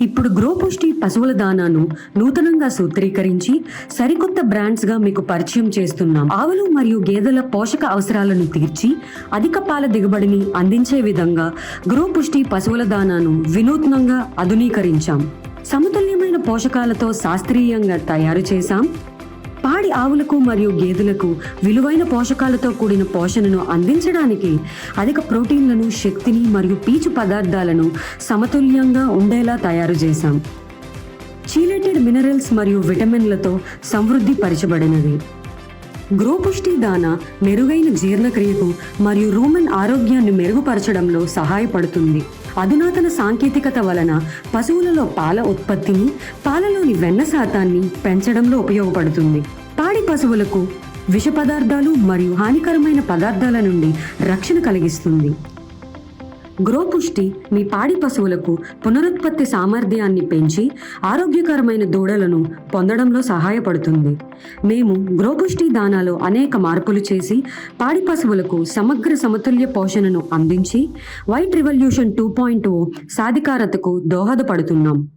ఇప్పుడు గ్రోపుష్టి పశువుల దానాను నూతనంగా సూత్రీకరించి సరికొత్త బ్రాండ్స్గా మీకు పరిచయం చేస్తున్నాం. ఆవులు మరియు గేదెల పోషక అవసరాలను తీర్చి అధిక పాల దిగుబడిని అందించే విధంగా గ్రోపుష్టి పశువుల దానాను వినూత్నంగా ఆధునీకరించాం. సమతుల్యమైన పోషకాలతో శాస్త్రీయంగా తయారు చేశాం. పాడి ఆవులకు మరియు గేదెలకు విలువైన పోషకాలతో కూడిన పోషణను అందించడానికి అధిక ప్రోటీన్లను శక్తిని మరియు పీచు పదార్థాలను సమతుల్యంగా ఉండేలా తయారు చేశాం. చీలేటెడ్ మినరల్స్ మరియు విటమిన్లతో సమృద్ధి పరచబడినది. గ్రోపుష్టి దాన మెరుగైన జీర్ణక్రియకు మరియు రూమన్ ఆరోగ్యాన్ని మెరుగుపరచడంలో సహాయపడుతుంది. అధునాతన సాంకేతికత వలన పశువులలో పాల ఉత్పత్తిని పాలలోని వెన్న శాతాన్ని పెంచడంలో ఉపయోగపడుతుంది. పాడి పశువులకు విష పదార్థాలు మరియు హానికరమైన పదార్థాల నుండి రక్షణ కలిగిస్తుంది. గ్రో పుష్టి మీ పాడి పశువులకు పునరుత్పత్తి సామర్థ్యాన్ని పెంచి ఆరోగ్యకరమైన దూడలను పొందడంలో సహాయపడుతుంది. మేము గ్రో పుష్టి దానాలో అనేక మార్పులు చేసి పాడి పశువులకు సమగ్ర సమతుల్య పోషణను అందించి వైట్ రివల్యూషన్ టూ పాయింట్ సాధికారతకు దోహదపడుతున్నాం.